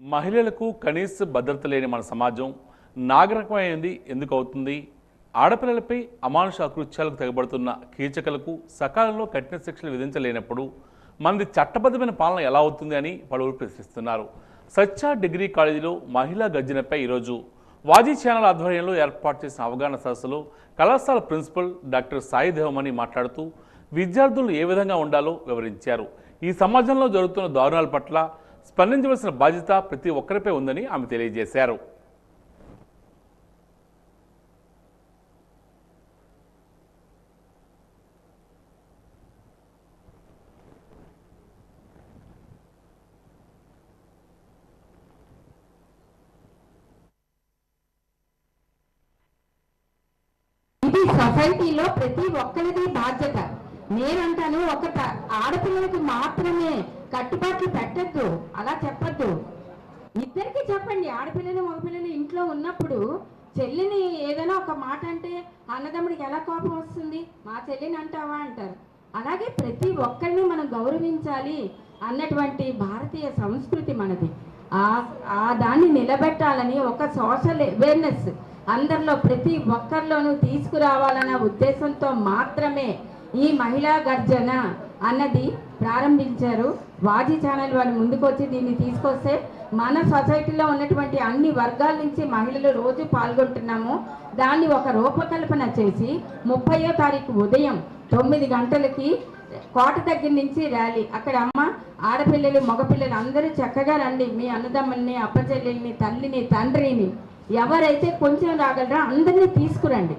మహిళలకు కనీస భద్రత లేని మన సమాజం నాగరికమైనది ఎందుకు అవుతుంది? ఆడపిల్లలపై అమానుష అకృత్యాలకు తెగబడుతున్న కీచకలకు సకాలంలో కఠిన శిక్షలు విధించలేనప్పుడు మనది చట్టబద్ధమైన పాలన ఎలా అవుతుంది అని పలువురు ప్రశ్నిస్తున్నారు. సచ్చా డిగ్రీ కాలేజీలో మహిళా గర్జనపై ఈరోజు వాజీ ఛానల్ ఆధ్వర్యంలో ఏర్పాటు చేసిన అవగాహన సదస్సులో కళాశాల ప్రిన్సిపల్ డాక్టర్ సాయి దేవమణి మాట్లాడుతూ విద్యార్థులు ఏ విధంగా ఉండాలో వివరించారు. ఈ సమాజంలో జరుగుతున్న దారుణాల పట్ల స్పందించవలసిన బాధ్యత ప్రతి ఒక్కరిపై ఉందని ఆమె తెలియజేశారు. ఇది సొసైటీలో ప్రతి ఒక్కరిది బాధ్యత. నేనంటాను ఒక త- ఆడపిల్లలకు మాత్రమే కట్టుబాట్లు పెట్టద్దు అలా చెప్పద్దు. ఇద్దరికి చెప్పండి ఆడపిల్లలు మగపిల్లలు ఇంట్లో ఉన్నప్పుడు చెల్లిని ఏదైనా ఒక మాట అంటే అన్నదమ్ముడికి ఎలా కోపం వస్తుంది? మా చెల్లిని అంటావా? అంటారు. అలాగే ప్రతి ఒక్కరిని మనం గౌరవించాలి అన్నటువంటి భారతీయ సంస్కృతి మనది. ఆ ఆ దాన్ని నిలబెట్టాలని ఒక సోషల్ అవేర్నెస్ అందరిలో ప్రతి ఒక్కరిలోనూ తీసుకురావాలన్న ఉద్దేశంతో మాత్రమే ఈ మహిళా గర్జన అన్నది ప్రారంభించారు. వాజీ ఛానల్ వాళ్ళు ముందుకొచ్చి దీన్ని తీసుకొస్తే మన సొసైటీలో ఉన్నటువంటి అన్ని వర్గాల నుంచి మహిళలు రోజు పాల్గొంటున్నాము. దాన్ని ఒక రూపకల్పన చేసి ముప్పయో తారీఖు ఉదయం తొమ్మిది గంటలకి కోట దగ్గర నుంచి ర్యాలీ. అక్కడ అమ్మ ఆడపిల్లలు మగపిల్లలు అందరూ చక్కగా రండి. మీ అన్నదమ్ముల్ని అప్పచెల్లెల్ని తల్లిని తండ్రిని ఎవరైతే కొంచెం రాగలరో అందరినీ తీసుకురండి.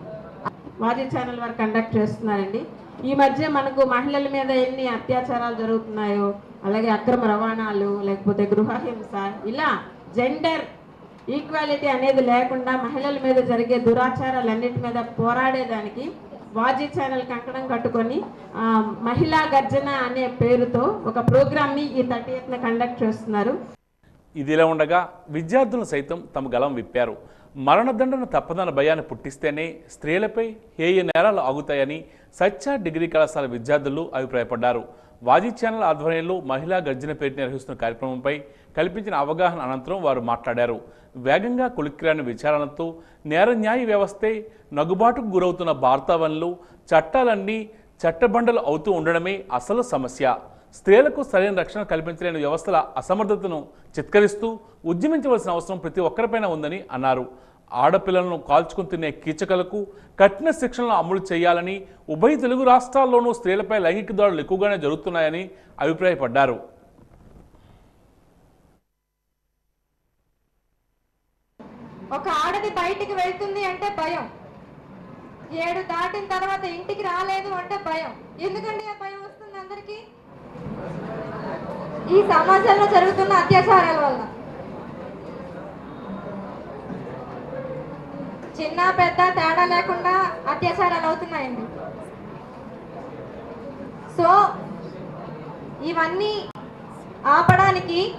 వాజీ ఛానల్ వారు కండక్ట్ చేస్తున్నారండి. ఈ మధ్య మనకు మహిళల మీద ఎన్ని అత్యాచారాలు జరుగుతున్నాయో అలాగే అక్రమ రవాణాలు లేకపోతే గృహహింస ఇలా జెండర్ ఈక్వాలిటీ అనేది లేకుండా మహిళల మీద జరిగే దురాచారాలన్నిటి మీద పోరాడేదానికి వాజీ ఛానల్ కంకణం కట్టుకొని మహిళా గర్జన అనే పేరుతో ఒక ప్రోగ్రామ్ని ఈ థర్టీ ఎయిత్న కండక్ట్ చేస్తున్నారు ఇదిలా ఉండగా విద్యార్థులు సైతం తమ గలం విప్పారు. మరణదండన తప్పదన భయాన్ని పుట్టిస్తేనే స్త్రీలపై హేయ నేరాలు ఆగుతాయని సత్య డిగ్రీ కళాశాల విద్యార్థులు అభిప్రాయపడ్డారు. వాజీ ఛానల్ ఆధ్వర్యంలో మహిళా గర్జన పేరు నిర్వహిస్తున్న కార్యక్రమంపై కల్పించిన అవగాహన అనంతరం వారు మాట్లాడారు. వేగంగా కులిక్కిరాని విచారణతో నేర న్యాయ వ్యవస్థే నగుబాటుకు గురవుతున్న భారతావనిలో చట్టాలన్నీ చట్టబండలు అవుతూ ఉండడమే అసలు సమస్య. స్త్రీలకు సరైన రక్షణ కల్పించలేని వ్యవస్థల అసమర్థతను చిత్కరిస్తూ ఉద్యమించవలసిన అవసరం ప్రతి ఒక్కరిపైన ఉందని అన్నారు. ఆడపిల్లలను కాల్చుకుని తినే కీచకలకు కఠిన శిక్షణలు అమలు చేయాలని ఉభయ తెలుగు రాష్ట్రాల్లోనూ స్త్రీలపై లైంగిక దాడులు ఎక్కువగానే జరుగుతున్నాయని అభిప్రాయపడ్డారు. ఒక ఆడది బయటికి వెళ్తుంది అంటే భయం. ఏడు దాటిన తర్వాత ఇంటికి రాలేదు అంటే భయం. ఎందుకండి ఆ భయం వస్తుంది అందరికీ? ఈ సమాజంలో జరుగుతున్న అత్యాచారాల వల్ల. చిన్న పెద్ద తేడా లేకుండా అత్యాచారాలు అవుతున్నాయండి. సో ఇవన్నీ ఆపడానికి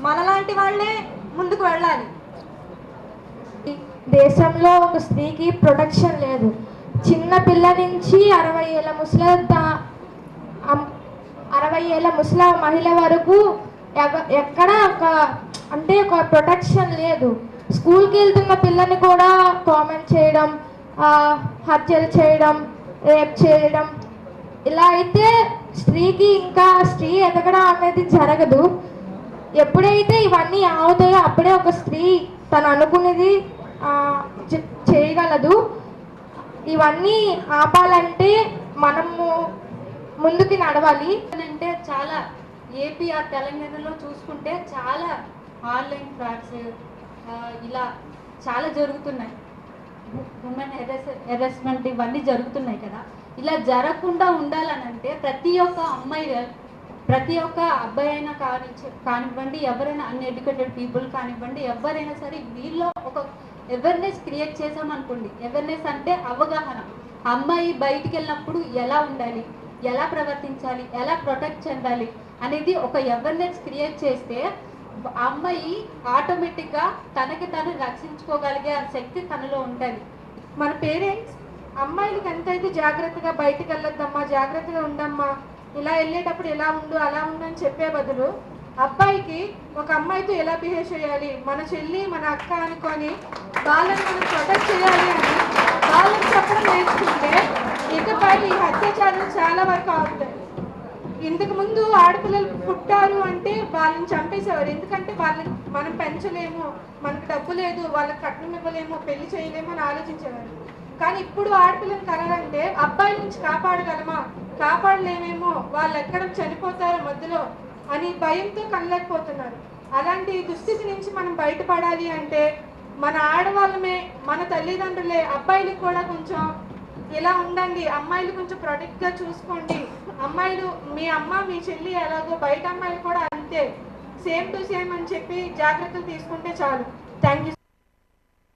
మనలాంటి వాళ్ళే ముందుకు వెళ్ళాలి. దేశంలో ఒక స్త్రీకి ప్రొటెక్షన్ లేదు. చిన్న పిల్ల నుంచి అరవై ఏళ్ళ ముసల అరవై ఏళ్ళ ముసల మహిళ వరకు ఎవ- ఎక్కడ ఒక అంటే ఒక ప్రొటెక్షన్ లేదు. స్కూల్కి వెళ్తున్న పిల్లని కూడా కామెంట్ చేయడం హత్యలు చేయడం రేప్ చేయడం. ఇలా అయితే స్త్రీకి ఇంకా స్త్రీ ఎదగడం అనేది జరగదు. ఎప్పుడైతే ఇవన్నీ ఆవుతాయో అప్పుడే ఒక స్త్రీ తను అనుకునేది చేయగలదు. ఇవన్నీ ఆపాలంటే మనము ముందుకి నడవాలి. అంటే చాలా ఏపీ ఆ తెలంగాణలో చూసుకుంటే చాలా ఆన్లైన్ ఫ్రాడ్స్ ఇలా చాలా జరుగుతున్నాయి. ఉమెన్ హెరాస్మెంట్ ఇవన్నీ జరుగుతున్నాయి కదా. ఇలా జరగకుండా ఉండాలనంటే ప్రతి ఒక్క అమ్మాయి ప్రతి ఒక్క అబ్బాయి అయినా కాని కానివ్వండి ఎవరైనా అన్ఎడ్యుకేటెడ్ పీపుల్ కానివ్వండి ఎవరైనా సరే వీళ్ళలో ఒక అవేర్నెస్ క్రియేట్ చేసామనుకోండి అవేర్నెస్ అంటే అవగాహన. అమ్మాయి బయటికి వెళ్ళినప్పుడు ఎలా ఉండాలి ఎలా ప్రవర్తించాలి ఎలా ప్రొటెక్ట్ చెందాలి అనేది ఒక అవేర్నెస్ క్రియేట్ చేస్తే అమ్మాయి ఆటోమేటిక్గా తనకి తను రక్షించుకోగలిగే ఆ శక్తి తనలో ఉంటుంది. మన పేరెంట్స్ అమ్మాయిలకి ఎంతైతే జాగ్రత్తగా బయటకు వెళ్ళొద్దమ్మా జాగ్రత్తగా ఉండమ్మా ఇలా వెళ్ళేటప్పుడు ఎలా ఉండు అలా ఉండు అని చెప్పే బదులు అబ్బాయికి ఒక అమ్మాయితో ఎలా బిహేవ్ చేయాలి? మన చెల్లి మన అక్క అనుకొని వాళ్ళని మనం ప్రొటెక్ట్ చేయాలి అని వాళ్ళకి చెప్పడం నేర్చుకుంటే ఇకపై ఈ అత్యాచారాలు చాలా వరకు అవుతాయి ఇంతకు ముందు ఆడపిల్లలు పుట్టారు అంటే వాళ్ళని చంపేసేవారు. ఎందుకంటే వాళ్ళని మనం పెంచలేము మనకు డబ్బు లేదు వాళ్ళకి కట్నం ఇవ్వలేము పెళ్ళి చేయలేము అని ఆలోచించేవారు. కానీ ఇప్పుడు ఆడపిల్లని కనాలంటే అబ్బాయి నుంచి కాపాడగలమా? కాపాడలేమేమో? వాళ్ళు ఎక్కడ చనిపోతారో మధ్యలో అని భయంతో కనలేకపోతున్నారు. అలాంటి దుస్థితి నుంచి మనం బయటపడాలి అంటే మన ఆడవాళ్ళమే మన తల్లిదండ్రులే అబ్బాయిలకు కూడా కొంచెం ఇలా ఉండండి అమ్మాయిలు కొంచెం ప్రొటెక్ట్గా చూసుకోండి. అమ్మాయిలు మీ అమ్మ మీ చెల్లి ఎలాగో బయట అమ్మాయిలు కూడా అంతే. సేమ్ టు సేమ్ అని చెప్పి జాగ్రత్తలు తీసుకుంటే చాలు. Thank you